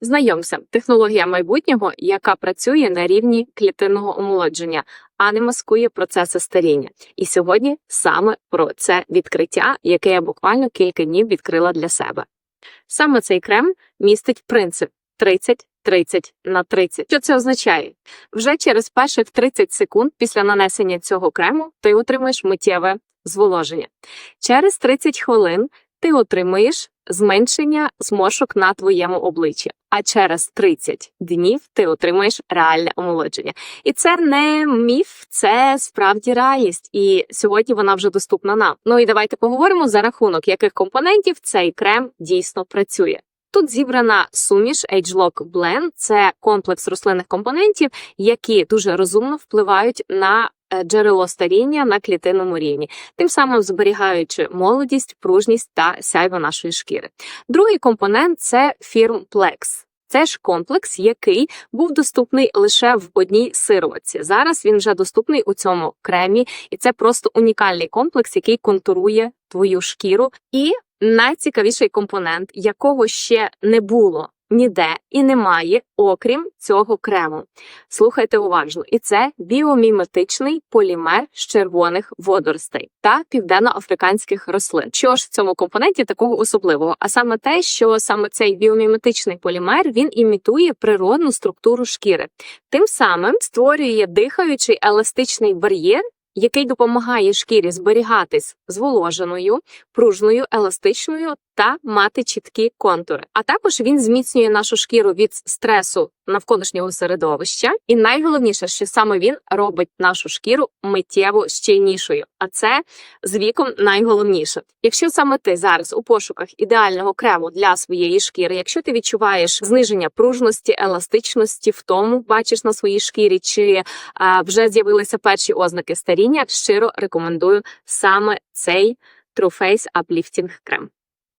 Знайомся, технологія майбутнього, яка працює на рівні клітинного омолодження, а не маскує процеси старіння. І сьогодні саме про це відкриття, яке я буквально кілька днів відкрила для себе. Саме цей крем містить принцип 30 30 на 30. Що це означає? Вже через перших 30 секунд після нанесення цього крему ти отримаєш миттєве зволоження. Через 30 хвилин ти отримаєш зменшення зморшок на твоєму обличчі, а через 30 днів ти отримаєш реальне омолодження. І це не міф, це справді реальність. І сьогодні вона вже доступна нам. Ну і давайте поговоримо за рахунок яких компонентів цей крем дійсно працює. Тут зібрана суміш AgeLock Blend – це комплекс рослинних компонентів, які дуже розумно впливають на джерело старіння на клітинному рівні, тим самим зберігаючи молодість, пружність та сяйво нашої шкіри. Другий компонент це Firmplex. Це ж комплекс, який був доступний лише в одній сироватці. Зараз він вже доступний у цьому кремі, і це просто унікальний комплекс, який контурує твою шкіру. І найцікавіший компонент, якого ще не було ніде і немає, окрім цього крему. Слухайте уважно, і це біоміметичний полімер з червоних водоростей та південноафриканських рослин. Що ж в цьому компоненті такого особливого? А саме те, що саме цей біоміметичний полімер він імітує природну структуру шкіри, тим самим створює дихаючий еластичний бар'єр. Який допомагає шкірі зберігатись зволоженою, пружною, еластичною та мати чіткі контури. А також він зміцнює нашу шкіру від стресу навколишнього середовища. І найголовніше, що саме він робить нашу шкіру миттєво щільнішою. А це з віком найголовніше. Якщо саме ти зараз у пошуках ідеального крему для своєї шкіри, якщо ти відчуваєш зниження пружності, еластичності, втому бачиш на своїй шкірі, чи а, вже з'явилися перші ознаки старіння, щиро рекомендую саме цей True Face Uplifting крем.